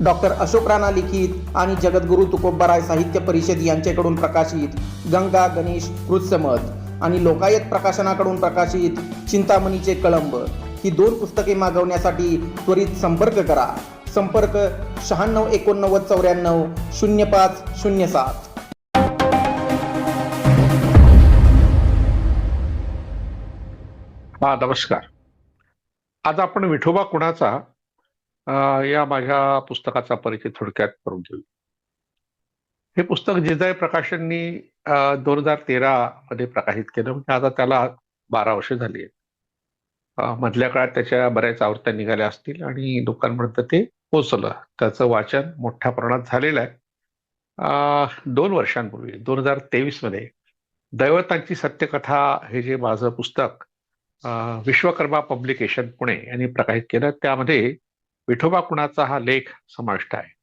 Doctor Ashok Rana लिखित आणि जगद्गुरू तुकोबराय साहित्य परिषद यांच्याकडून प्रकाशित गंगा गणेश कृत्समत आणि लोकायत प्रकाशनाकडून प्रकाशित चिंतामणीचे कळंब ही दोन पुस्तके मागवण्यासाठी त्वरित संपर्क करा. संपर्क शहाण्णव एकोणनव्वद चौऱ्याण्णव शून्य पाच शून्य सात. हा नमस्कार. आज आपण विठोबा कुणाचा या माझ्या पुस्तकाचा परिचय थोडक्यात करून घेऊ हे पुस्तक जिजाई प्रकाशननी दोन हजार तेरा मध्ये प्रकाशित केलं. म्हणजे आता त्याला बारा वर्ष झाली आहेत. मधल्या काळात त्याच्या बऱ्याच आवृत्त्या निघाल्या असतील आणि लोकांपर्यंत ते पोचलं त्याचं वाचन मोठ्या प्रमाणात झालेलं आहे. दोन वर्षांपूर्वी दोन हजार तेवीसमध्ये दैवतांची सत्यकथा हे जे माझं पुस्तक विश्वकर्मा पब्लिकेशन पुणे यांनी प्रकाशित केलं. त्यामध्ये विठोबा कुणाचा हा लेख समाविष्ट आहे?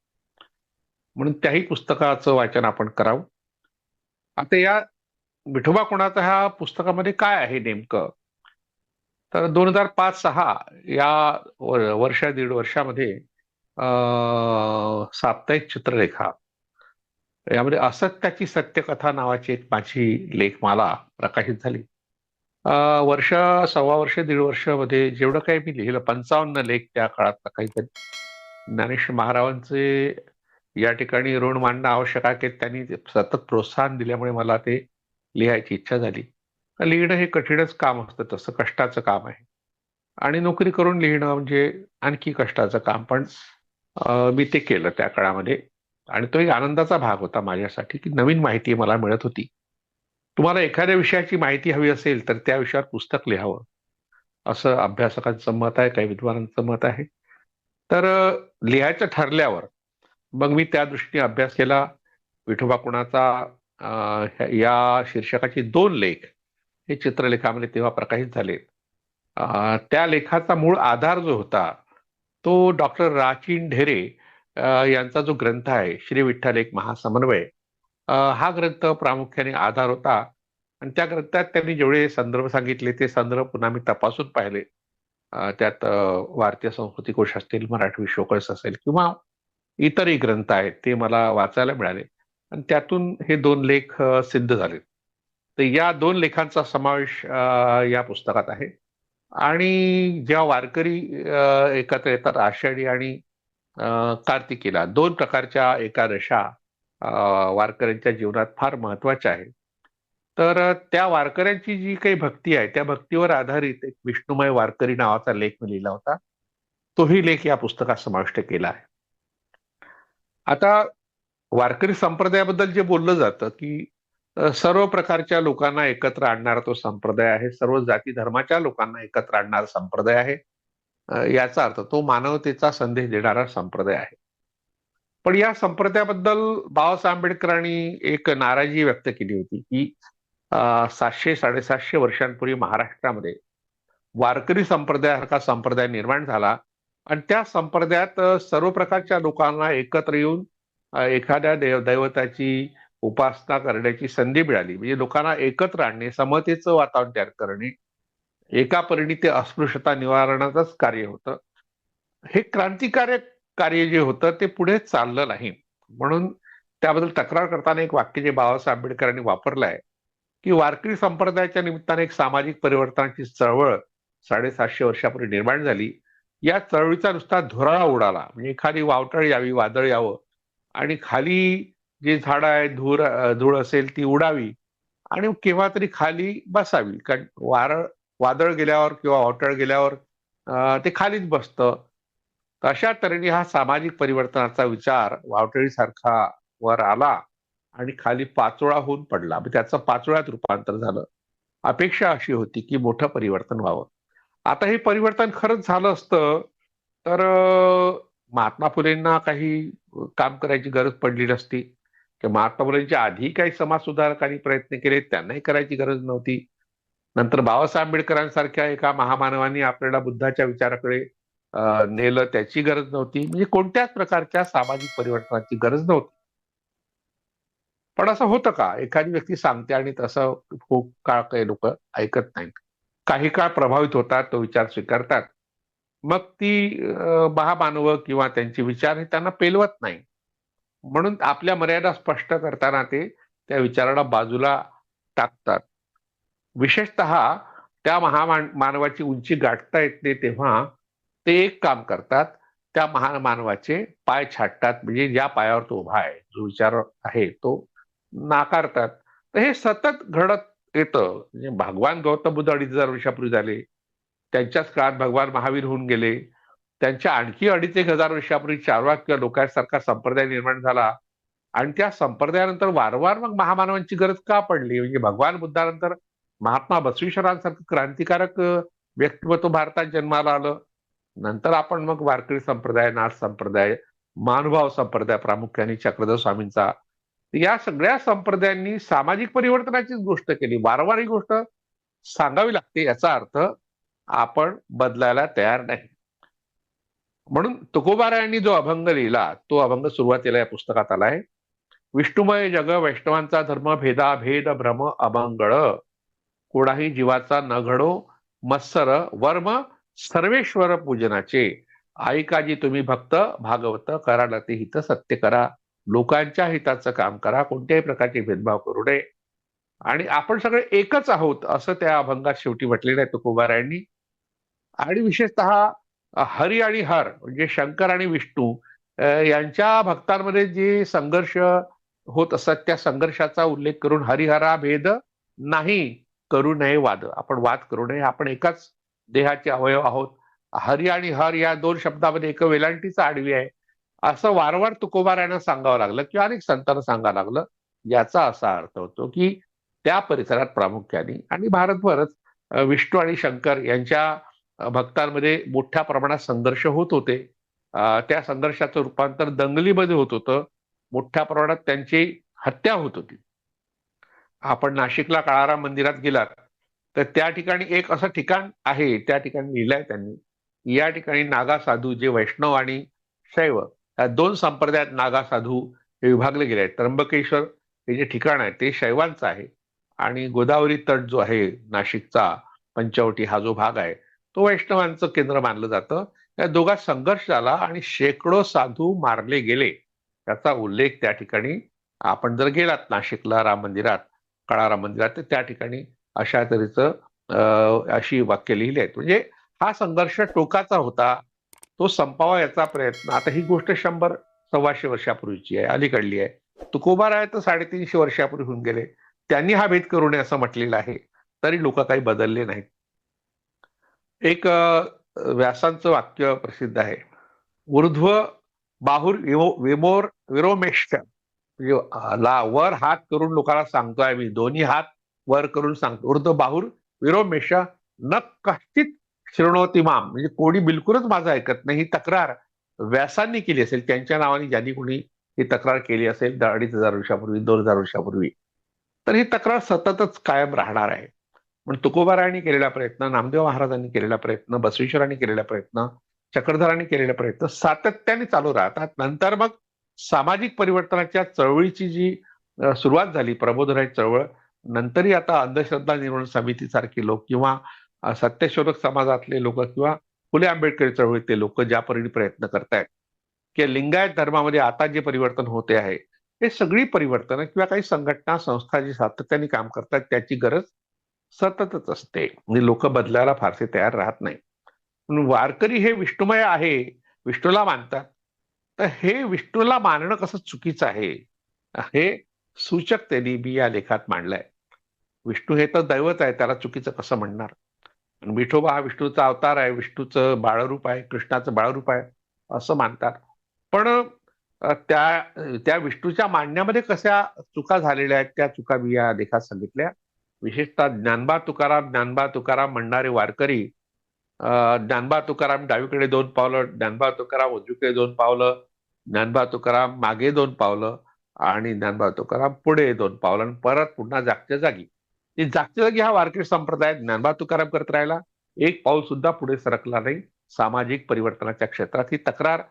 म्हणून त्याही पुस्तकाचं वाचन आपण करावं. आता या विठोबा कुणाचा ह्या पुस्तकामध्ये काय आहे नेमकं? तर दोन हजार पाच सहा या वर्षा दीड वर्षामध्ये साप्ताहिक चित्रलेखा. यामध्ये असत्याची सत्यकथा नावाची एक माझी लेखमाला प्रकाशित झाली. वर्ष सव्वा वर्ष दीड वर्षामध्ये जेवढं काही मी लिहिलं पंचावन्न लेख त्या काळात काहीतरी. ज्ञानेश्वर महाराजांचे या ठिकाणी ऋण मांडणं आवश्यक आहे की त्यांनी सतत प्रोत्साहन दिल्यामुळे मला ते लिहायची इच्छा झाली. लिहिणं हे कठीणच काम असतं तसं कष्टाचं काम आहे. आणि नोकरी करून लिहिणं म्हणजे आणखी कष्टाचं काम पण मी ते केलं त्या काळामध्ये. आणि तो एक आनंदाचा भाग होता माझ्यासाठी की नवीन माहिती मला मिळत होती. तुम्हाला एखाद्या विषयाची माहिती हवी असेल तर त्या विषयावर पुस्तक लिहावं. असं अभ्यासकांचं मत आहे काही विद्वानांचं मत आहे. तर लिहायचं ठरल्यावर मग मी त्या दृष्टीने अभ्यास केला. विठोबा कुणाचा या शीर्षकाचे दोन लेख हे चित्रलेखामध्ये तेव्हा प्रकाशित झाले. त्या लेखाचा मूळ आधार जो होता तो डॉक्टर राचीन ढेरे यांचा जो ग्रंथ आहे श्री विठ्ठल एक महासमन्वय हा ग्रंथ प्रामुख्याने आधार होता. आणि त्या ग्रंथात त्यांनी जेवढे संदर्भ सांगितले ते संदर्भ पुन्हा मी तपासून पाहिले. त्यात भारतीय संस्कृती कोश असतील मराठी शोकस असेल किंवा इतरही ग्रंथ आहेत ते मला वाचायला मिळाले. आणि त्यातून हे दोन लेख सिद्ध झाले. तर या दोन लेखांचा समावेश अं, या पुस्तकात आहे. आणि ज्या वारकरी एकत्र येतात आषाढी आणि कार्तिकीला दोन प्रकारच्या एकादशा अं, वारकऱ्यांच्या जीवनात फार महत्त्वाच्या आहे. तर त्या वारकऱ्यांची जी काही भक्ती आहे त्या भक्तीवर आधारित एक विष्णुमय वारकरी नावाचा लेख मी लिहिला होता. तोही लेख या पुस्तकात समाविष्ट केला आहे. आता वारकरी संप्रदायाबद्दल जे बोललं जातं की सर्व प्रकारच्या लोकांना एकत्र आणणारा तो संप्रदाय आहे सर्व जाती धर्माच्या लोकांना एकत्र आणणारा संप्रदाय आहे. याचा अर्थ तो मानवतेचा संदेश देणारा संप्रदाय आहे. पण या संप्रदायाबद्दल बाबासाहेब आंबेडकरांनी एक नाराजी व्यक्त केली होती की सातशे साडेसातशे वर्षांपूर्वी महाराष्ट्रामध्ये वारकरी संप्रदायासारखा संप्रदाय निर्माण झाला आणि त्या संप्रदायात सर्व प्रकारच्या लोकांना एकत्र येऊन एखाद्या देव दैवताची उपासना करण्याची संधी मिळाली. म्हणजे लोकांना एकत्र आणणे समतेचं वातावरण तयार करणे एका परिणी ते अस्पृश्यता निवारणाचंच कार्य होतं. हे क्रांतिकारक कार्य जे होतं ते पुढे चाललं नाही. म्हणून त्याबद्दल तक्रार करताना एक वाक्य जे बाबासाहेब आंबेडकरांनी वापरलं आहे की वारकरी संप्रदायाच्या निमित्ताने एक सामाजिक परिवर्तनाची चळवळ साडेसातशे वर्षापूर्वी निर्माण झाली. या चळवळीचा नुसता धुराळा उडाला. म्हणजे एखादी वावटळ यावी वादळ यावं. आणि खाली जे झाडं आहे धूर धूळ असेल ती उडावी. आणि केव्हा तरी खाली बसावी. कारण वारळ वादळ गेल्यावर किंवा वावटळ गेल्यावर ते खालीच बसतं. अशा तऱ्हेने हा सामाजिक परिवर्तनाचा विचार वावटळीसारखा वर आला आणि खाली पाचोळा होऊन पडला. म्हणजे त्याचं पाचोळ्यात रूपांतर झालं. अपेक्षा अशी होती की मोठं परिवर्तन व्हावं. आता हे परिवर्तन खरंच झालं असतं तर महात्मा फुलेंना काही काम करायची गरज पडली नसती. की महात्मा फुलेंच्या आधी काही समाज सुधारकांनी प्रयत्न केले त्यांनाही करायची गरज नव्हती. नंतर बाबासाहेब आंबेडकरांसारख्या एका महामानवाने आपल्याला बुद्धाच्या विचाराकडे नेलं त्याची गरज नव्हती. म्हणजे कोणत्याच प्रकारच्या सामाजिक परिवर्तनाची गरज नव्हती. पण असं होतं का? एखादी व्यक्ती सांगते आणि तसं खूप काळ काही लोक ऐकत नाहीत. काही काळ प्रभावित होतात तो विचार स्वीकारतात. मग ती महामानव किंवा त्यांचे विचार हे त्यांना पेलवत नाही. म्हणून आपल्या मर्यादा स्पष्ट करताना ते त्या विचाराला बाजूला टाकतात. विशेषतः त्या महामान मानवाची उंची गाठता येत नाही तेव्हा ते एक काम करतात त्या महान मानवाचे पाय छाटतात म्हणजे ज्या पायावर तो उभा आहे जो विचार आहे तो नाकारतात. तर हे सतत घडत येतं. म्हणजे भगवान गौतम बुद्ध अडीच हजार वर्षापूर्वी झाले. त्यांच्याच काळात भगवान महावीर होऊन गेले. त्यांच्या आणखी अडीच एक हजार वर्षापूर्वी चारवा किंवा लोकांसारखा संप्रदाय निर्माण झाला. आणि त्या संप्रदायानंतर वारंवार मग महामानवांची गरज का पडली? म्हणजे भगवान बुद्धानंतर महात्मा बसवेश्वरांसारखं क्रांतिकारक व्यक्तिमत्व भारतात जन्माला आलं. नंतर आपण मग वारकरी संप्रदाय नाथ संप्रदाय मानुभाव संप्रदाय प्रामुख्याने चक्रधर स्वामींचा या सगळ्या संप्रदायांनी सामाजिक परिवर्तनाचीच गोष्ट केली. वारंवार ही गोष्ट सांगावी लागते याचा अर्थ आपण बदलायला तयार नाही. म्हणून तुकोबारायांनी जो अभंग लिहिला तो अभंग सुरुवातीला या पुस्तकात आलाय विष्णुमय जग वैष्णवांचा धर्म भेदा भेद भ्रम अभंगळ. कोणाही जीवाचा न घडो मत्सर वर्म सर्वेश्वर पूजनाचे. ऐकाजी तुम्ही भक्त भागवत करा ते हित सत्य करा. लोकांच्या हिताचं काम करा. कोणत्याही प्रकारचे भेदभाव करू नये. आणि आपण सगळे एकच आहोत असं त्या अभंगात शेवटी म्हटलेलं आहे तुकोबारायांनी. आणि विशेषतः हरी आणि हर म्हणजे शंकर आणि विष्णू यांच्या भक्तांमध्ये जे संघर्ष होत असतात त्या संघर्षाचा उल्लेख करून हरिहरा भेद नाही करू नये वाद. आपण वाद करू नये. आपण एकाच देहाचे अवयव आहोत. हरी आणि हर या दोन शब्दामध्ये एक वेलांटीचा आडवी आहे. असं वारंवार तुकोबारायांना सांगावं लागलं किंवा अनेक संतांना सांगावं लागलं. याचा असा अर्थ होतो की त्या परिसरात प्रामुख्याने आणि भारतभरच विष्णू आणि शंकर यांच्या भक्तांमध्ये मोठ्या प्रमाणात संघर्ष होत होते. त्या संघर्षाचं रूपांतर दंगलीमध्ये होत होतं. मोठ्या प्रमाणात त्यांची हत्या होत होती. आपण नाशिकला काळाराम मंदिरात गेलात. तर त्या ठिकाणी एक असं ठिकाण आहे त्या ठिकाणी लिहिलंय त्यांनी. या ठिकाणी नागा साधू जे वैष्णव आणि शैव या दोन संप्रदायात नागा साधू हे विभागले गेले आहेत. त्र्यंबकेश्वर हे जे ठिकाण आहे ते शैवांचं आहे. आणि गोदावरी तट जो आहे नाशिकचा पंचवटी हा जो भाग आहे तो वैष्णवांचं केंद्र मानलं जातं. या दोघात संघर्ष झाला आणि शेकडो साधू मारले गेले. याचा उल्लेख त्या ठिकाणी आपण जर गेलात नाशिकला राम मंदिरात कळाराम मंदिरात तर त्या ठिकाणी अशा तऱ्हेचं अं, अशी वाक्य लिहिली आहेत. म्हणजे हा संघर्ष टोकाचा होता. तो संपावा याचा प्रयत्न. आता ही गोष्ट शंभर सव्वाशे वर्षापूर्वीची आहे अलीकडली आहे. तुकोबार आहे तर साडेतीनशे वर्षापूर्वी होऊन गेले. त्यांनी हा भेद करू नये असं म्हटलेलं आहे. तरी लोक काही बदलले नाहीत. एक व्यासांचं वाक्य प्रसिद्ध आहे. ऊर्ध्व बाहुर विमो- विमोर विरोमेष्ट. म्हणजे ला वर हात करून लोकांना सांगतोय मी दोन्ही हात वर करून सांगतो. वृद्ध बाहुर विरोमेशा न कश्चित शृणोती माम म्हणजे कोणी बिलकुलच माझं ऐकत नाही ही तक्रार व्यासांनी केली असेल. त्यांच्या नावाने ज्यांनी कोणी ही तक्रार केली असेल अडीच हजार वर्षापूर्वी दोन हजार वर्षापूर्वी. तर ही तक्रार सततच कायम राहणार आहे. पण तुकोबारायांनी केलेला प्रयत्न नामदेव महाराजांनी केलेला प्रयत्न बसवेश्वरांनी केलेला प्रयत्न चक्रधरांनी केलेला प्रयत्न सातत्याने चालू राहतात. नंतर मग सामाजिक परिवर्तनाच्या चळवळीची जी सुरुवात झाली प्रबोधनाची चळवळ नंतरही आता अंधश्रद्धा निर्मूलन समितीसारखे लोक किंवा सत्यशोधक समाजातले लोक किंवा फुले आंबेडकरी चळवळीतले लोक ज्या परीने प्रयत्न करतायत की लिंगायत धर्मामध्ये आता जे परिवर्तन होते आहे हे सगळी परिवर्तन किंवा काही संघटना संस्था जी सातत्याने काम करतात त्याची गरज सततच असते. म्हणजे लोक बदलायला फारसे तयार राहत नाही म्हणून वारकरी हे विष्णुमय आहे विष्णूला मानतात. तर हे विष्णूला मानणं कसं चुकीचं आहे हे सूचक त्यांनी मी या लेखात मांडलंय. विष्णू हे तर दैवत आहे त्याला चुकीचं कसं म्हणणार? विठोबा हा विष्णूचा अवतार आहे विष्णूचं बाळरूप आहे कृष्णाचं बाळरूप आहे असं मानतात. पण त्या त्या विष्णूच्या मांडण्यामध्ये कशा चुका झालेल्या आहेत त्या चुका मी या लेखात सांगितल्या. विशेषतः ज्ञानबा तुकाराम ज्ञानबा तुकाराम म्हणणारे वारकरी ज्ञानबा तुकाराम डावीकडे दोन पावलं ज्ञानबा तुकाराम उजवीकडे दोन पावलं ज्ञानबा तुकाराम मागे दोन पावलं आणि ज्ञानबा तुकाराम पुढे दोन पावलं आणि परत पुन्हा जागच्या जागी. जागच्या जागी हा वारकरी संप्रदाय ज्ञानबा तुकाराम करत राहिला? एक पाऊल सुद्धा पुढे सरकला नाही. सामाजिक परिवर्तनाच्या क्षेत्रात ही तक्रार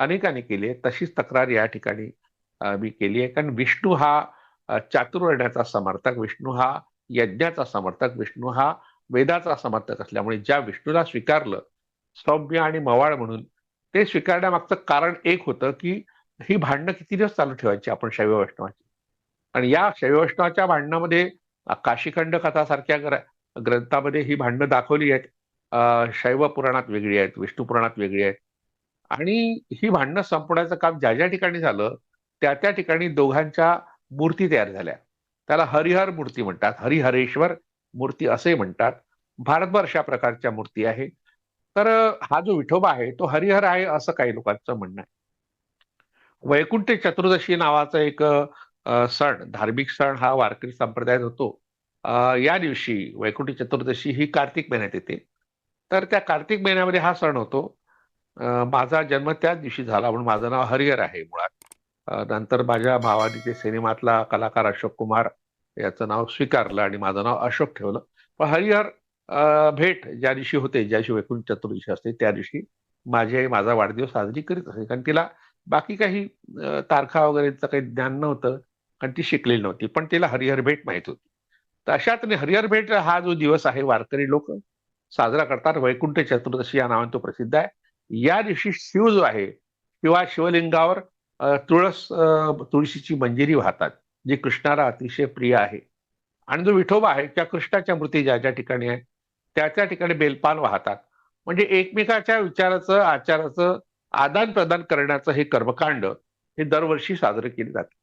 अनेकांनी केली आहे. तशीच तक्रार या ठिकाणी मी केली आहे. कारण विष्णू हा चातुर्वर्ण्याचा समर्थक विष्णू हा यज्ञाचा समर्थक विष्णू हा वेदाचा समर्थक असल्यामुळे ज्या विष्णूला स्वीकारलं सौम्य आणि मवाळ म्हणून ते स्वीकारण्यामागचं कारण एक होतं की ही भांडणं किती दिवस चालू ठेवायची आपण शैव वैष्णवाची आणि या शैव वैष्णवाच्या भांडणामध्ये काशीखंड कथासारख्या ग्रंथामध्ये ही भांडणं दाखवली आहेत. शैव पुराणात वेगळी आहेत विष्णू पुराणात वेगळी आहेत. आणि ही भांडणं संपवण्याचं काम ज्या ज्या ठिकाणी झालं त्या त्या ठिकाणी दोघांच्या मूर्ती तयार झाल्या. त्याला हरिहर मूर्ती म्हणतात. हरिहरेश्वर मूर्ती असे म्हणतात. भारतभर अशा प्रकारच्या मूर्ती आहे. तर हा जो विठोबा आहे तो हरिहर आहे असं काही लोकांचं म्हणणं आहे. वैकुंठ चतुर्दशी नावाचं एक सण धार्मिक सण हा वारकरी संप्रदायात होतो. या दिवशी वैकुंठ चतुर्दशी ही कार्तिक महिन्यात येते. तर त्या कार्तिक महिन्यामध्ये हा सण होतो. माझा जन्म त्याच दिवशी झाला म्हणून माझं नाव हरिहर आहे मुळात. नंतर माझ्या भावाने ते सिनेमातला कलाकार अशोक कुमार याचं नाव स्वीकारलं आणि माझं नाव अशोक ठेवलं. पण हरिहर भेट ज्या दिवशी होते ज्या दिवशी वैकुंठ चतुर्दशी असते त्या दिवशी माझी आई माझा वाढदिवस साजरी करीत असे. कारण तिला बाकी काही तारखा वगैरेचं काही ज्ञान नव्हतं. कारण ती शिकलेली नव्हती पण तिला हरिहर भेट माहीत होती. तर अशात हरिहर भेट हा जो दिवस आहे वारकरी लोक साजरा करतात. वैकुंठ चतुर्दशी या नावाने तो प्रसिद्ध आहे. या दिवशी शिव जो आहे किंवा शिवलिंगावर तुळस तुळशीची मंजिरी वाहतात जी कृष्णाला अतिशय प्रिय आहे. आणि जो विठोबा आहे त्या कृष्णाच्या मूर्ती ज्या ज्या ठिकाणी आहे त्या त्या ठिकाणी बेलपान वाहतात. म्हणजे एकमेकाच्या विचाराचं आचाराचं आदान प्रदान करण्याचं हे कर्मकांड हे दरवर्षी साजरे केले जाते.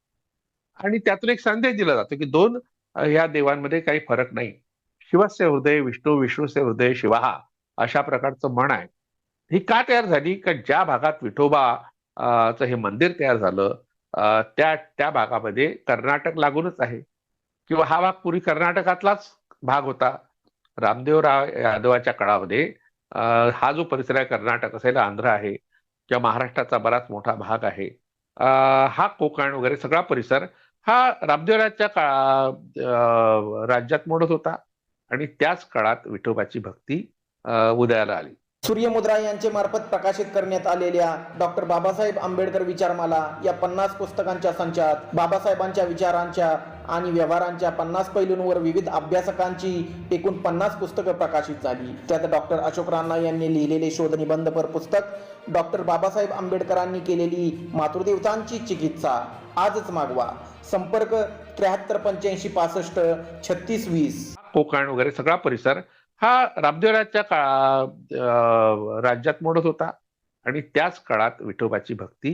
आणि त्यातून एक संदेश दिला जातो की दोन ह्या देवांमध्ये काही फरक नाही. शिवस्य हृदय विष्णू विष्णूचे हृदय शिवा अशा प्रकारचं म्हण आहे. ही का तयार झाली? का ज्या भागात विठोबा चं हे मंदिर तयार झालं त्या त्या भागामध्ये कर्नाटक लागूनच आहे. किंवा हा भाग पूर्वी कर्नाटकातलाच भाग होता. रामदेवराव यादवाच्या काळामध्ये हा जो परिसर आहे कर्नाटक असेल आंध्र आहे किंवा महाराष्ट्राचा बराच मोठा भाग आहे हा कोकण वगैरे सगळा परिसर हा रामदेवराच्या काळा राज्यात मोडत होता. आणि त्याच काळात विठोबाची भक्ती उदयाला आली. सूर्यमुद्रा यांचे मार्फत प्रकाशित करण्यात आलेल्या डॉक्टर बाबासाहेब आंबेडकर विचारमाला या पन्नास पुस्तकांच्या संचात बाबासाहेबांच्या विचारांच्या आणि व्यवहारांच्या पन्नास पैलूंवर विविध अभ्यासकांची एकूण पन्नास पुस्तकं प्रकाशित झाली. त्यात डॉक्टर अशोक राणा यांनी लिहिलेले शोध निबंधपर पुस्तक डॉक्टर बाबासाहेब आंबेडकरांनी केलेली मातृदेवतांची चिकित्सा. आजच मागवा. संपर्क त्र्याहत्तर पंच्याऐंशी पासष्ट छत्तीस वीस. कोकण वगैरे सगळा परिसर हा रामदेवराच्या काळा राज्यात मोडत होता. आणि त्याच काळात विठोबाची भक्ती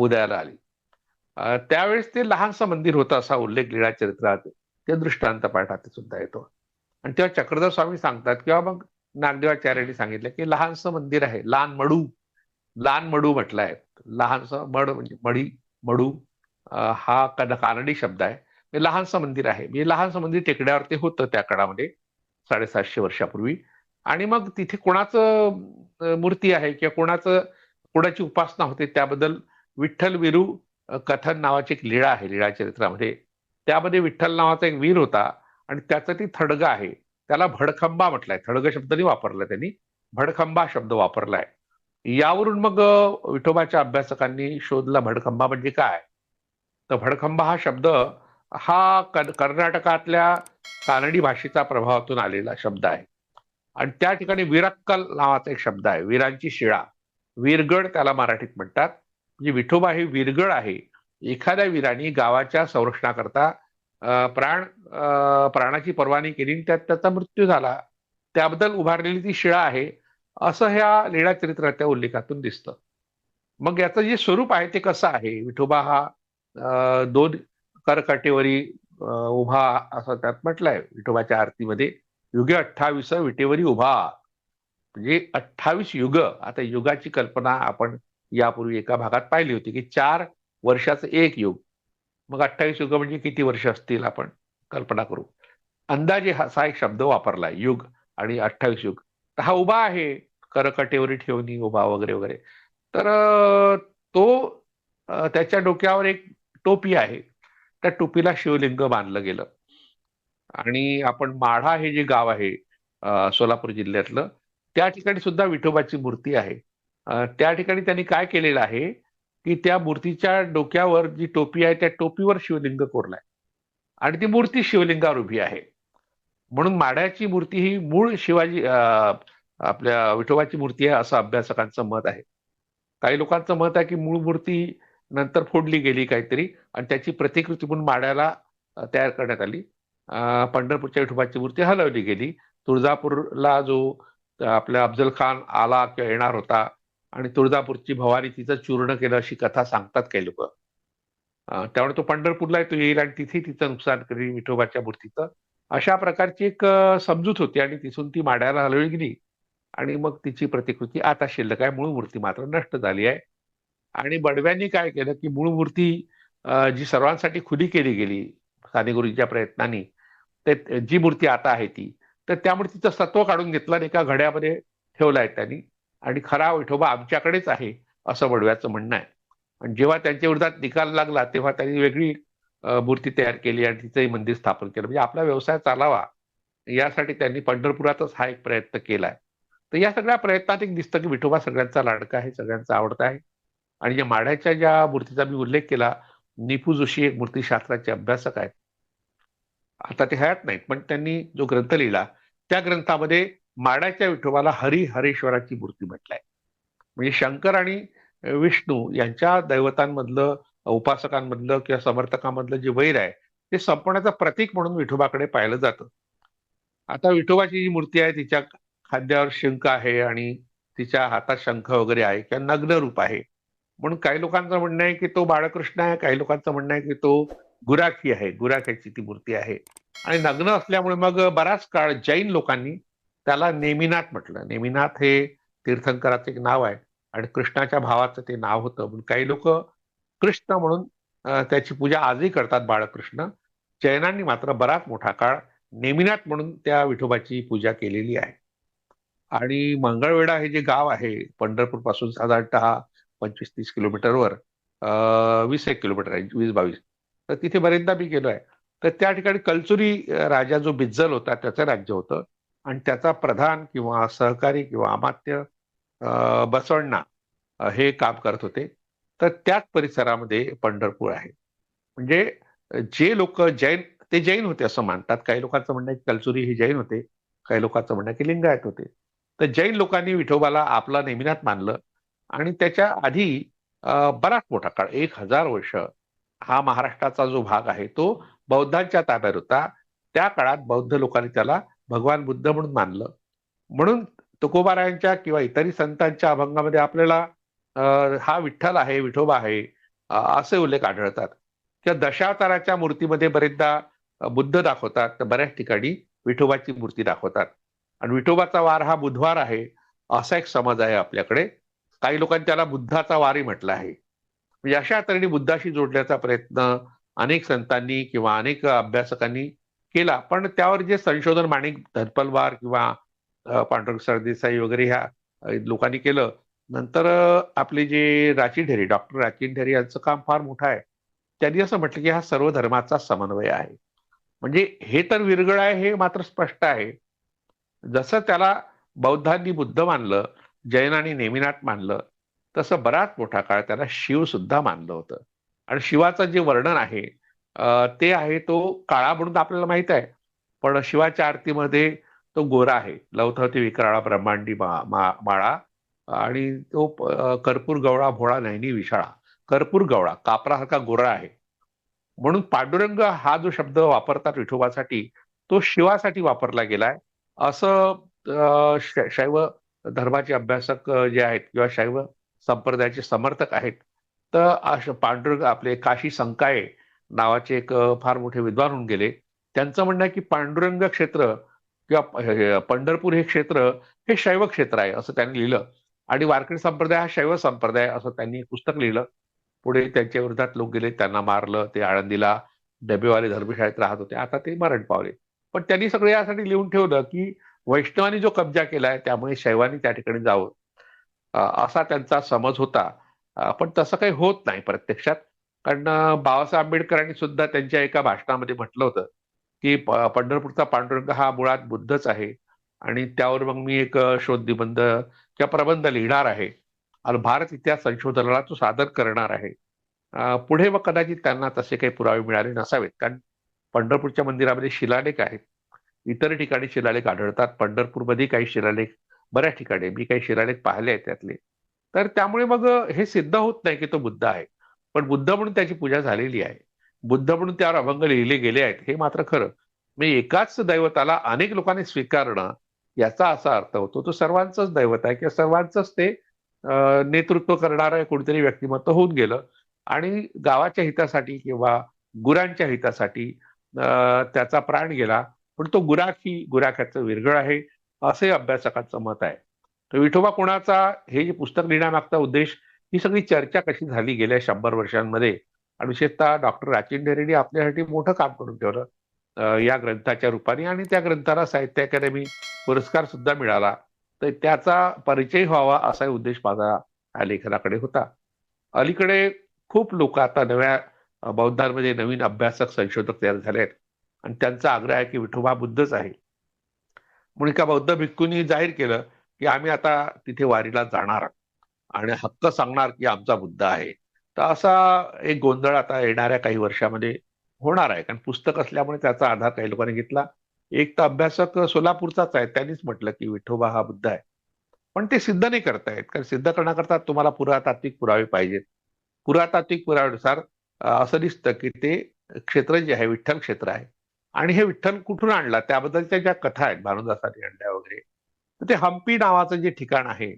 उदयाला आली. त्यावेळेस ते लहानसं मंदिर होतं असा उल्लेख लिळा चरित्रात ते दृष्टांत पाठात सुद्धा येतो. आणि तेव्हा चक्रधर स्वामी सांगतात किंवा मग नागदेवाचार्यांनी सांगितलं की लहानसं मंदिर आहे लहान मडू. लहान मडू म्हटलं आहे लहानसं मड म्हणजे मडी मडू हा कानडी शब्द आहे. हे लहानसं मंदिर आहे. म्हणजे लहानसं मंदिर टेकड्यावरती होतं त्या काळामध्ये. साडेसातशे वर्षापूर्वी. आणि मग तिथे कोणाचं मूर्ती आहे किंवा कोणाचं कोणाची उपासना होते त्याबद्दल विठ्ठल विरू कथन नावाची एक लीळा आहे लीळा चरित्रामध्ये. त्यामध्ये विठ्ठल नावाचा एक वीर होता आणि त्याचं ती थडग आहे. त्याला भडखंबा म्हटलाय. थडग शब्द नाही वापरला त्यांनी. भडखंबा शब्द वापरलाय. यावरून मग विठोबाच्या अभ्यासकांनी शोधला भडखंबा म्हणजे काय? तर भडखंबा हा शब्द हा कर्नाटकातल्या कानडी भाषेचा प्रभावातून आलेला शब्द आहे. आणि त्या ठिकाणी विरक्कल नावाचा एक शब्द आहे वीरांची शिळा. वीरगड त्याला मराठीत म्हणतात. म्हणजे विठोबा हे वीरगड आहे. एखाद्या वीराने गावाच्या संरक्षणाकरता प्राण प्राणाची पर्वानी केली आणि त्यात त्याचा मृत्यू झाला. त्याबद्दल उभारलेली ती शिळा आहे असं ह्या लीळा चरित्राच्या उल्लेखातून दिसतं. मग याचं जे स्वरूप आहे ते कसं आहे? विठोबा हा दोन करकाटेवरी उभा असं त्यात म्हटलंय विठोबाच्या आरतीमध्ये युगे अठ्ठावीस विटेवरी उभा. म्हणजे अठ्ठावीस युग आता युगाची कल्पना आपण यापूर्वी एका भागात पाहिली होती की चार वर्षाचं एक युग. मग अठ्ठावीस युग म्हणजे किती वर्ष असतील आपण कल्पना करू? अंदाजे हा असा एक शब्द वापरलाय युग आणि अठ्ठावीस युग. तर हा उभा आहे करकटेवरी ठेवणी उभा वगैरे वगैरे. तर तो त्याच्या डोक्यावर एक टोपी आहे. त्या टोपीला शिवलिंग बांधलं गेलं. आणि आपण माढा हे जे गाव आहे सोलापूर जिल्ह्यातलं त्या ठिकाणी सुद्धा विठोबाची मूर्ती आहे. त्या ठिकाणी त्यांनी काय केलेलं आहे की त्या मूर्तीच्या डोक्यावर जी टोपी आहे त्या टोपीवर शिवलिंग कोरलाय. आणि ती मूर्ती शिवलिंगावर उभी आहे. म्हणून माढ्याची मूर्ती ही मूळ शिवाजी आपल्या विठोबाची मूर्ती आहे असं अभ्यासकांचं मत आहे. काही लोकांचं मत आहे की मूळ मूर्ती नंतर फोडली गेली काहीतरी आणि त्याची प्रतिकृती म्हणून माड्याला तयार करण्यात आली. पंढरपूरच्या विठोबाची मूर्ती हलवली गेली. तुळजापूरला जो आपल्या आपला अफजल खान आला किंवा येणार होता आणि तुळजापूरची भवानी तिचं चूर्ण केलं अशी कथा सांगतात काही लोक. त्यामुळे तो पंढरपूरला तो येईल आणि तिथे तिचं नुकसान करेल विठोबाच्या मूर्तीचं. अशा प्रकारची एक समजूत होती आणि तिथून ती माड्याला हलवली गेली. आणि मग तिची प्रतिकृती आता शिल्लक आहे मूळ मूर्ती मात्र नष्ट झाली आहे. आणि बडव्यांनी काय केलं की मूळ मूर्ती जी सर्वांसाठी खुली केली गेली सानेगुरूंच्या प्रयत्नांनी ते जी मूर्ती आता आहे ती तर त्या मूर्तीचं सत्व काढून घेतलं आणि एका घड्यामध्ये ठेवलाय त्यांनी. आणि खरा विठोबा आमच्याकडेच आहे असं बडव्याचं म्हणणं आहे. आणि जेव्हा त्यांच्या विरोधात निकाल लागला तेव्हा त्यांनी वेगळी मूर्ती तयार केली आणि तिचंही मंदिर स्थापन केलं. म्हणजे आपला व्यवसाय चालावा यासाठी त्यांनी पंढरपुरातच हा एक प्रयत्न केलाय. तर या सगळ्या प्रयत्नात एक दिसतं की विठोबा सगळ्यांचा लाडका आहे सगळ्यांचा आवडता आहे. आणि ज्या माड्याच्या ज्या मूर्तीचा मी उल्लेख केला निपू जोशी एक मूर्तीशास्त्राचे अभ्यासक आहेत. आता ते हयात नाहीत पण त्यांनी जो ग्रंथ लिहिला त्या ग्रंथामध्ये माड्याच्या विठोबाला हरी हरेश्वराची मूर्ती म्हटलंय. म्हणजे शंकर आणि विष्णू यांच्या दैवतांमधलं उपासकांमधलं किंवा समर्थकांमधलं जे वैर आहे ते संपवण्याचं प्रतीक म्हणून विठोबाकडे पाहिलं जातं. आता विठोबाची जी मूर्ती आहे तिच्या खांद्यावर शंख आहे आणि तिच्या हातात शंख वगैरे आहे किंवा नग्न रूप आहे. म्हणून काही लोकांचं म्हणणं आहे की तो बाळकृष्ण आहे काही लोकांचं म्हणणं आहे की तो गुराखी आहे. गुराख्याची ती मूर्ती आहे. आणि नग्न असल्यामुळे मग बराच काळ जैन लोकांनी त्याला नेमिनाथ म्हटलं. नेमिनाथ हे तीर्थंकराचं एक नाव आहे आणि कृष्णाच्या भावाचं ते नाव होतं. म्हणून काही लोक कृष्ण म्हणून त्याची पूजा आजही करतात बाळकृष्ण. जैनांनी मात्र बराच मोठा काळ नेमिनाथ म्हणून त्या विठोबाची पूजा केलेली आहे. आणि मंगळवेढा हे जे गाव आहे पंढरपूरपासून साधारणतः पंचवीस तीस किलोमीटरवर वीस एक किलोमीटर आहे वीस बावीस. तर तिथे बरेचदा मी गेलो आहे तर त्या ठिकाणी कलचुरी राजा जो बिज्जल होता त्याचं राज्य होतं. आणि त्याचा प्रधान किंवा सहकारी किंवा अमात्य बसवण्णा हे काम करत होते. तर त्याच परिसरामध्ये पंढरपूर आहे. म्हणजे जे लोक जैन ते जैन होते असं मानतात. काही लोकांचं म्हणणं आहे की कलचुरी हे जैन होते. काही लोकांचं म्हणणं की लिंगायत होते. तर जैन लोकांनी विठोबाला आपला नेमिनात मानलं. आणि त्याच्या आधी बराच मोठा काळ एक हजार वर्ष हा महाराष्ट्राचा जो भाग आहे तो बौद्धांच्या ताब्यात होता. त्या काळात बौद्ध लोकांनी त्याला भगवान बुद्ध म्हणून मानलं. म्हणून तुकोबारायांच्या किंवा इतरही संतांच्या अभंगामध्ये आपल्याला हा विठ्ठल आहे विठोबा आहे असे उल्लेख आढळतात. किंवा दशावताराच्या मूर्तीमध्ये बरेचदा बुद्ध दाखवतात तर बऱ्याच ठिकाणी विठोबाची मूर्ती दाखवतात. आणि विठोबाचा वार हा बुधवार आहे असा एक समज आहे आपल्याकडे. काही लोकांनी त्याला बुद्धाचा वारही म्हटलं आहे. म्हणजे अशा तऱ्हेने बुद्धाशी जोडण्याचा प्रयत्न अनेक संतांनी किंवा अनेक अभ्यासकांनी केला. पण त्यावर जे संशोधन माणिक धनपलवार किंवा पांडुरंग सरदेसाई वगैरे ह्या लोकांनी केलं. नंतर आपले जे राची ढेरे डॉक्टर राची ढेरे यांचं काम फार मोठं आहे. त्यांनी असं म्हटलं की हा सर्व धर्माचा समन्वय आहे. म्हणजे हे तर विरगळ आहे हे मात्र स्पष्ट आहे. जसं त्याला बौद्धांनी बुद्ध मानलं जैनांनी नेमिनाथ मानलं तसं बराच मोठा काळ त्याला शिव सुद्धा मानलं होतं. आणि शिवाचं जे वर्णन आहे ते आहे तो काळा म्हणून आपल्याला माहीत आहे पण शिवाच्या आरतीमध्ये तो गोरा आहे. लवथवती विकराळा ब्रह्मांडी मा- मा- माळा आणि तो कर्पूर गवळा भोळा नैनी विशाळा. कर्पूर गवळा कापरासारखा गोरा आहे. म्हणून पांडुरंग हा जो शब्द वापरतात विठोबासाठी तो शिवासाठी वापरला गेलाय. असं शैव धर्माचे अभ्यासक जे आहेत किंवा शैव संप्रदायाचे समर्थक आहेत. तर पांडुरंग आपले काशी संकाये नावाचे एक फार मोठे विद्वान होऊन गेले. त्यांचं म्हणणं आहे की पांडुरंग क्षेत्र किंवा पंढरपूर हे क्षेत्र हे शैव क्षेत्र आहे असं त्यांनी लिहिलं. आणि वारकरी संप्रदाय हा शैव संप्रदाय असं त्यांनी पुस्तक लिहिलं. पुढे त्यांच्या विरोधात लोक गेले त्यांना मारलं ते आळंदीला डबेवाले धर्मशाळेत राहत होते. आता ते मरण पावले. पण त्यांनी सगळं यासाठी लिहून ठेवलं की वैष्णवांनी जो कब्जा केलाय त्यामुळे शैवांनी त्या ठिकाणी जावं. असा त्यांचा समज होता. पण तसं काही होत नाही प्रत्यक्षात. कारण बाबासाहेब आंबेडकरांनी सुद्धा त्यांच्या एका भाषणामध्ये म्हटलं होतं की पंढरपूरचा पांडुरंग हा मुळात बुद्धच आहे. आणि त्यावर मग मी एक शोध निबंध किंवा प्रबंध लिहिणार आहे. आणि भारत इतिहास संशोधनाला तो सादर करणार आहे. पुढे मग कदाचित त्यांना तसे काही पुरावे मिळाले नसावेत. कारण पंढरपूरच्या मंदिरामध्ये शिलालेख आहेत. इतर ठिकाणी शिलालेख आढळतात. पंढरपूरमध्ये काही शिलालेख बऱ्याच ठिकाणी. मी काही शिलालेख पाहिले आहेत त्यातले. तर त्यामुळे मग हे सिद्ध होत नाही की तो बुद्ध आहे. पण बुद्ध म्हणून त्याची पूजा झालेली आहे. बुद्ध म्हणून त्यावर अभंग लिहिले गेले आहेत हे मात्र खरं. मी एकाच दैवताला अनेक लोकांनी स्वीकारणं याचा असा अर्थ होतो. तो सर्वांचंच दैवत आहे किंवा सर्वांचंच ते नेतृत्व करणारं कोणतरी व्यक्तिमत्व होऊन गेलं. आणि गावाच्या हितासाठी किंवा गुरांच्या हितासाठी त्याचा प्राण गेला. पण तो गुराखी गुराख्याचं विरगळ आहे असे अभ्यासकांचं मत आहे. तर विठोबा कोणाचा हे जे पुस्तक लिहिण्यामागचा उद्देश ही सगळी चर्चा कशी झाली गेल्या शंभर वर्षांमध्ये? आणि विशेषतः डॉक्टर राचिन ढेरेने आपल्यासाठी मोठं काम करून ठेवलं या ग्रंथाच्या रूपाने आणि त्या ग्रंथाला साहित्य अकादमी पुरस्कार सुद्धा मिळाला. तर त्याचा परिचय व्हावा असा उद्देश माझा या लेखनाकडे होता. अलीकडे खूप लोक आता नव्या बौद्धांमध्ये नवीन अभ्यासक संशोधक तयार झाले आहेत आणि त्यांचा आग्रह आहे की विठोबा बुद्धच आहे. म्हणून एका बौद्ध भिक्खूंनी जाहीर केलं की आम्ही आता तिथे वारीला जाणार आणि हक्क सांगणार की आमचा बुद्ध आहे. तर असा एक गोंधळ आता येणाऱ्या काही वर्षामध्ये होणार आहे. कारण पुस्तक असल्यामुळे त्याचा आधार काही लोकांनी घेतला. एक तर अभ्यासक सोलापूरचाच आहे. त्यांनीच म्हटलं की विठोबा हा बुद्ध आहे. पण ते सिद्ध नाही करतायत. कारण सिद्ध करण्याकरता तुम्हाला पुरातात्विक पुरावे पाहिजेत. पुरातात्विक पुराव्यानुसार असं दिसतं की ते क्षेत्र जे आहे विठ्ठल क्षेत्र आहे. आणि हे विठ्ठल कुठून आणला? त्याबद्दलच्या ज्या कथा आहेत भानुदासांनी आणल्या वगैरे तर ते हम्पी नावाचं जे ठिकाण आहे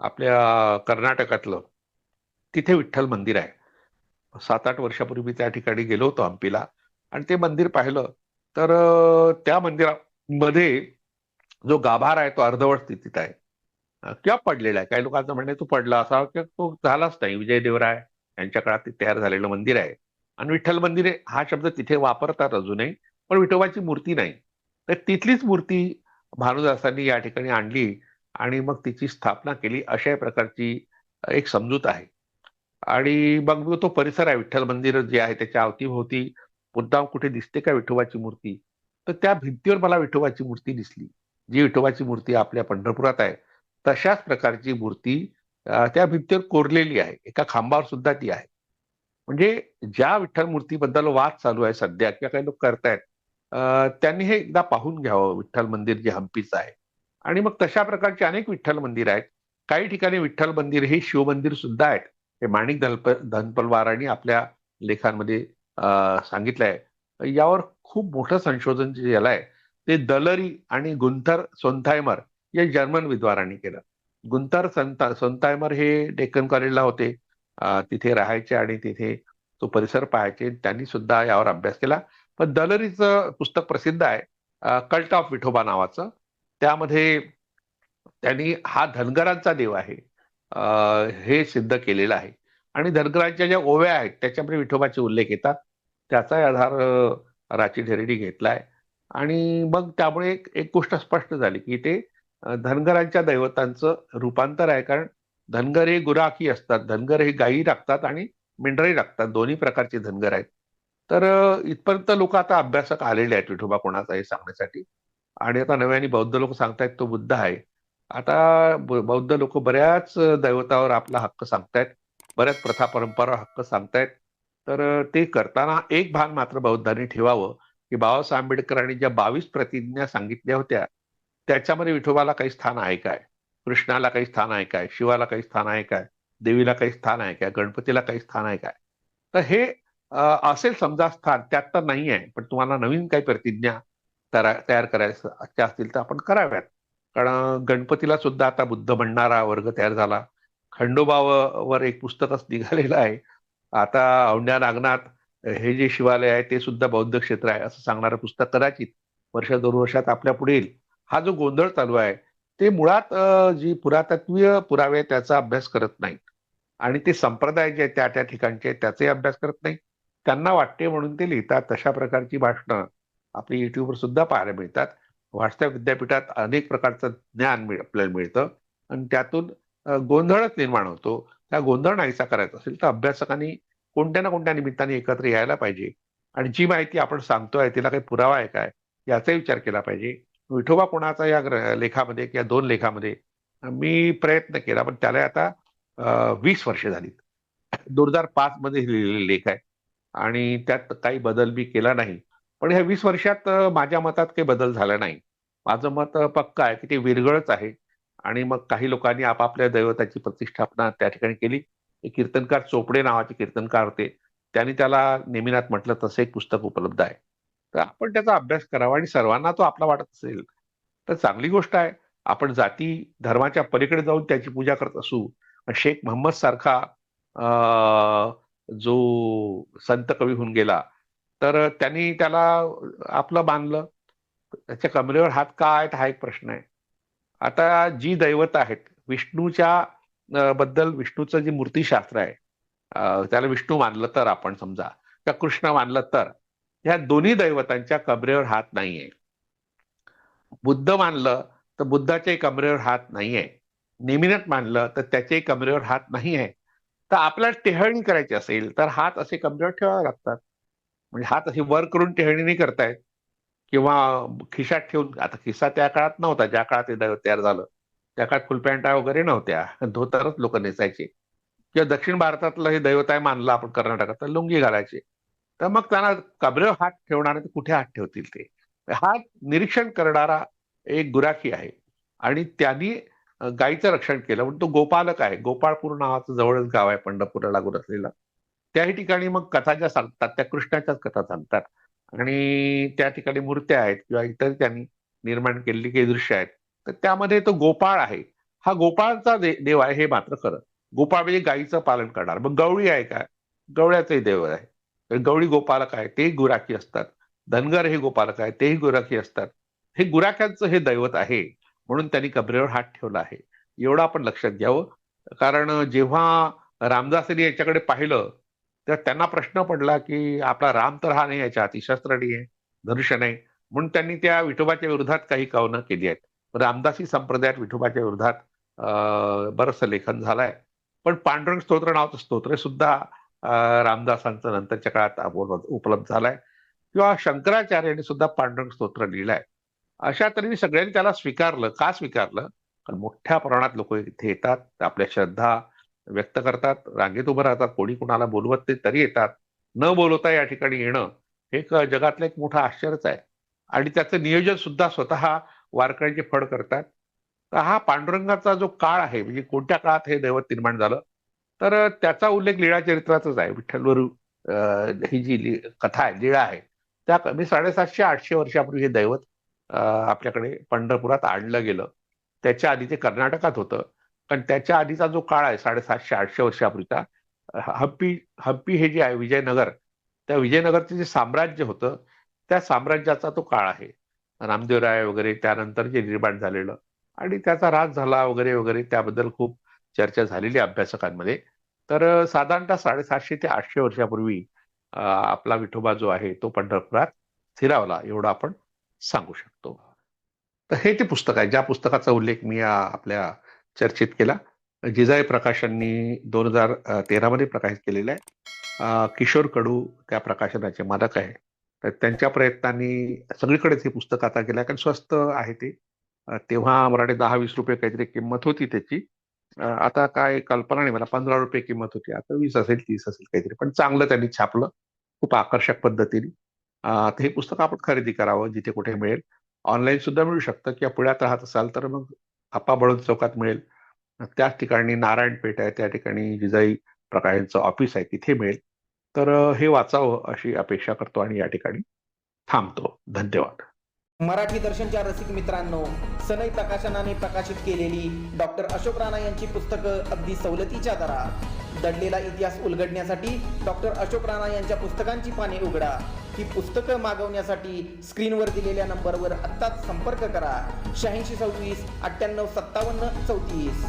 आपल्या कर्नाटकातलं तिथे विठ्ठल मंदिर आहे. सात आठ वर्षापूर्वी त्या ठिकाणी गेलो होतो हम्पीला आणि ते मंदिर पाहिलं. तर त्या मंदिरामध्ये जो गाभार आहे तो अर्धवट स्थितीत आहे. किंवा पडलेला आहे. काही लोकांचं म्हणणे तो पडला असा किंवा तो झालाच नाही. विजय देवराय यांच्या काळात ते तयार झालेलं मंदिर आहे. आणि विठ्ठल मंदिर हा शब्द तिथे वापरतात अजूनही. पण विठोबाची मूर्ती नाही. तर तिथलीच मूर्ती भानुदासांनी या ठिकाणी आणली आणि मग तिची स्थापना केली अशा प्रकारची एक समजूत आहे. आणि मग तो परिसर आहे विठ्ठल मंदिर जे आहे त्याच्या अवतीभोवती. मुद्दाम कुठे दिसते का विठोबाची मूर्ती? तर त्या भिंतीवर मला विठोबाची मूर्ती दिसली. जी विठोबाची मूर्ती आपल्या पंढरपुरात आहे तशाच प्रकारची मूर्ती त्या भिंतीवर कोरलेली आहे. एका खांबावर सुद्धा ती आहे. म्हणजे ज्या विठ्ठल मूर्तीबद्दल वाद चालू आहे सध्या किंवा काही लोक करतायत त्यांनी हे एकदा पाहून घ्यावं. विठ्ठल मंदिर जे हम्पीचं आहे. आणि मग तशा प्रकारचे अनेक विठ्ठल मंदिर आहेत. काही ठिकाणी विठ्ठल मंदिर हे शिवमंदिर सुद्धा आहेत. हे माणिक धनप धनपलवारांनी आपल्या लेखांमध्ये सांगितलंय. यावर खूप मोठं संशोधन जे झालं आहे ते दलरी आणि गुंथर सोनथायमर या जर्मन विद्वारांनी केलं. गुंथर संता सोनथायमर हे डेक्कन कॉलेजला होते. तिथे राहायचे आणि तिथे तो परिसर पाहायचे. त्यांनी सुद्धा यावर अभ्यास केला. पण दलरीचं पुस्तक प्रसिद्ध आहे कल्ट ऑफ विठोबा नावाचं. त्यामध्ये त्यांनी हा धनगरांचा देव आहे हे सिद्ध केलेलं आहे. आणि धनगरांच्या ज्या ओव्या आहेत त्याच्यामध्ये विठोबाचे उल्लेख येतात. त्याचाही आधार राची ढेरेडी घेतलाय. आणि मग त्यामुळे एक एक गोष्ट स्पष्ट झाली की ते धनगरांच्या दैवतांचं रूपांतर आहे. कारण धनगर हे गुराखी असतात धनगर हे गायी राखतात आणि मेंढरही राखतात. दोन्ही प्रकारचे धनगर आहेत. तर इथपर्यंत लोक आता अभ्यासक आलेले आहेत विठोबा कोणाचा हे सांगण्यासाठी. आणि आता नव्याने बौद्ध लोक सांगतायत तो बुद्ध आहे. आता बौद्ध लोक बऱ्याच दैवतावर आपला हक्क सांगतायत. बऱ्याच प्रथा परंपरा हक्क सांगतायत. तर ते करताना एक भान मात्र बौद्धांनी ठेवावं की बाबासाहेब आंबेडकरांनी ज्या बावीस प्रतिज्ञा सांगितल्या होत्या त्याच्यामध्ये विठोबाला काही स्थान आहे काय? कृष्णाला काही स्थान आहे काय? शिवाला काही स्थान आहे काय? देवीला काही स्थान आहे काय? गणपतीला काही स्थान आहे काय? तर हे असेल समजा स्थान त्यात तर नाही आहे पण तुम्हाला नवीन काही प्रतिज्ञा तयार करायच्या असतील तर आपण कराव्यात. कारण गणपतीला सुद्धा आता बुद्ध म्हणणारा वर्ग तयार झाला. खंडोबावर एक पुस्तकच निघालेलं आहे. आता औंढ्या नागनाथ हे जे शिवालय आहे ते सुद्धा बौद्ध क्षेत्र आहे असं सांगणारं पुस्तक कदाचित वर्ष दोन वर्षात आपल्या पुढे येईल. हा जो गोंधळ चालू आहे ते मुळात जी पुरातत्वीय पुरावे त्याचा अभ्यास करत नाहीत. आणि ते संप्रदाय जे त्या त्या ठिकाणचे त्याचाही अभ्यास करत नाही त्यांना वाटते म्हणून ते लिहितात. तशा प्रकारची भाषणं आपली युट्यूबवर सुद्धा पाहायला मिळतात. वाढत्या विद्यापीठात अनेक प्रकारचं ज्ञान मिळ- आपल्याला मिळतं. आणि त्यातून गोंधळच निर्माण होतो. त्या गोंधळ नाहीसा करायचा असेल तर अभ्यासकांनी कोणत्या ना कोणत्या निमित्ताने एकत्र यायला पाहिजे. आणि जी माहिती आपण सांगतोय तिला काही पुरावा आहे काय याचाही विचार केला पाहिजे. विठोबा कोणाचा या लेखामध्ये किंवा दोन लेखामध्ये? मी प्रयत्न केला पण त्याला आता वीस वर्षे झालीत. दोन हजार पाच मध्ये लिहिलेले लेख आहे. आणि त्यात काही बदल मी केला नाही. पण ह्या वीस वर्षात माझ्या मतात काही बदल झाला नाही. माझं मत पक्क आहे की ते विरगळच आहे. आणि मग काही लोकांनी आपापल्या दैवताची प्रतिष्ठापना त्या ठिकाणी केली. कीर्तनकार चोपडे नावाचे कीर्तनकार होते. त्यांनी त्याला नेमिनात म्हटलं तसं एक पुस्तक उपलब्ध आहे. तर आपण त्याचा अभ्यास करावा आणि सर्वांना तो आपला वाटत असेल तर चांगली गोष्ट आहे. आपण जाती धर्माच्या पलीकडे जाऊन त्याची पूजा करत असू. शेख मोहम्मद सारखा अं, जो संत कवी होऊन गेला तर त्यांनी त्याला आपलं बांधलं त्याच्या कमरेवर हात का आहेत हा एक प्रश्न आहे. आता जी दैवत आहेत विष्णूच्या बद्दल विष्णूचं जे मूर्तीशास्त्र आहे त्याला विष्णू मानलं तर आपण समजा किंवा कृष्ण मानलं तर ह्या दोन्ही दैवतांच्या कमरेवर हात नाहीये. बुद्ध मानलं तर बुद्धाच्याही कमरेवर हात नाहीये. नेमिनट मानलं तर त्याच्याही कमरेवर हात नाही आहे तर आपल्याला टेहळणी करायची असेल तर हात असे कमरेवर ठेवावे लागतात. म्हणजे हात असे वर करून टेहळणी नाही करतायत. किंवा खिशात ठेवून आता खिस्सा त्या काळात नव्हता. ज्या काळात दैवत तयार झालं त्या काळात फुलपॅन्टा वगैरे नव्हत्या. धोतरच लोक नेसायचे. किंवा दक्षिण भारतातलं हे दैवत आहे मानलं आपण कर्नाटकात तर लुंगी घालायचे. तर मग त्यांना कमरेवर हात ठेवणार ते कुठे हात ठेवतील ते? हात निरीक्षण करणारा एक गुराखी आहे. आणि त्यांनी गायीचं रक्षण केलं. म्हणून तो गोपालक आहे. गोपाळपूर नावाचं जवळच गाव आहे पंढरपूरला लागून असलेलं. त्याही ठिकाणी मग कथा ज्या सांगतात त्या कृष्णाच्याच कथा सांगतात. आणि त्या ठिकाणी मूर्त्या आहेत किंवा इतर त्यांनी निर्माण केलेली काही दृश्य आहेत. तर त्यामध्ये तो गोपाळ आहे. हा गोपाळचा दे- देव आहे हे मात्र खरं. गोपाळ म्हणजे गायीचं पालन करणार. मग गवळी आहे का? गवळ्याचंही देव आहे. तर गवळी गोपालक आहे तेही गुराखी असतात. धनगर हे गोपालक आहे तेही गुराखी असतात. हे गुराख्यांचं हे दैवत आहे. म्हणून त्यांनी कबरेवर हात ठेवला आहे. एवढं आपण लक्षात घ्यावं. कारण जेव्हा रामदासांनी याच्याकडे पाहिलं तर त्यांना प्रश्न पडला की आपला राम तर हा नाही याच्या हाती शस्त्र नाही आहे धनुष्य नाही. म्हणून त्यांनी त्या विठोबाच्या विरोधात काही कावनं केली आहेत. रामदासी संप्रदायात विठोबाच्या विरोधात अं, बरंचसं लेखन झालंय. पण पांडुरंग स्तोत्र नावाचं स्तोत्र सुद्धा रामदासांचं नंतरच्या काळात उपलब्ध उपलब्ध किंवा शंकराचार्यांनी सुद्धा पांडुरंग स्तोत्र लिहिलंय. अशा तऱ्हेने सगळ्यांनी त्याला स्वीकारलं. का स्वीकारलं? कारण मोठ्या प्रमाणात लोक इथे येतात आपल्या श्रद्धा व्यक्त करतात रांगेत उभं राहतात कोणी कुणाला बोलवत ते तरी येतात. न बोलवता या ठिकाणी येणं हे जगातलं एक मोठं आश्चर्यच आहे. आणि त्याचं नियोजन सुद्धा स्वतः वारकऱ्यांचे फड करतात. तर हा पांडुरंगाचा जो काळ आहे म्हणजे कोणत्या काळात हे दैवत निर्माण झालं? तर त्याचा उल्लेख लीळा चरित्राचाच आहे. विठ्ठलवरू ही जी ली- कथा आहे लीळा आहे त्या कमी साडेसातशे आठशे वर्षापूर्वी हे दैवत आपल्याकडे पंढरपुरात आणलं गेलं. त्याच्या आधी ते कर्नाटकात होतं. पण त्याच्या आधीचा जो काळ आहे साडेसातशे आठशे वर्षापूर्वीचा हप्पी हप्पी हे जे आहे विजयनगर त्या विजयनगरचं जे साम्राज्य होतं त्या साम्राज्याचा तो काळ आहे. रामदेवराय वगैरे त्यानंतर जे निर्माण झालेलं आणि त्याचा राज झाला वगैरे वगैरे त्याबद्दल खूप चर्चा झालेली आहे अभ्यासकांमध्ये. तर साधारणतः साडेसातशे ते आठशे वर्षापूर्वी आपला विठोबा जो आहे तो पंढरपुरात स्थिरावला. एवढं आपण सांगू शकतो. तर हे ते पुस्तक आहे. ज्या पुस्तकाचा उल्लेख मी आपल्या चर्चेत केला जिजाई प्रकाशननी दोन हजार तेरामध्ये प्रकाशित केलेलं आहे. किशोर कडू त्या प्रकाशनाचे मालक आहे. तर त्यांच्या प्रयत्नांनी सगळीकडेच हे पुस्तक आता गेलं कारण स्वस्त आहे ते. तेव्हा मराठी दहा वीस रुपये काहीतरी किंमत होती त्याची. आता काय कल्पना नाही मला. पंधरा रुपये किंमत होती. आता वीस असेल तीस असेल काहीतरी. पण चांगलं त्यांनी छापलं. खूप आकर्षक पद्धतीने. हे पुस्तक आपण खरेदी करावं जिथे कुठे मिळेल. ऑनलाईन सुद्धा मिळू शकतं किंवा पुण्यात राहत असाल तर मग आप्पा बळून चौकात मिळेल. त्याच ठिकाणी नारायणपेठ आहे त्या ठिकाणी जिजाई प्रकाशांचं ऑफिस आहे तिथे मिळेल. तर हे वाचावं अशी अपेक्षा करतो आणि या ठिकाणी थांबतो. धन्यवाद. मराठी दर्शनच्या रसिक मित्रांनो सनई प्रकाशनाने प्रकाशित केलेली डॉक्टर अशोक राणा यांची पुस्तकं अगदी सवलतीच्या दरात. दडलेला इतिहास उलगडण्यासाठी डॉक्टर अशोक राणा यांच्या पुस्तकांची पाने उघडा. ही पुस्तकं मागवण्यासाठी स्क्रीनवर दिलेल्या नंबरवर आत्ताच संपर्क करा. शहाऐंशी सव्वीस अठ्ठ्याण्णव सत्तावन्न चौतीस.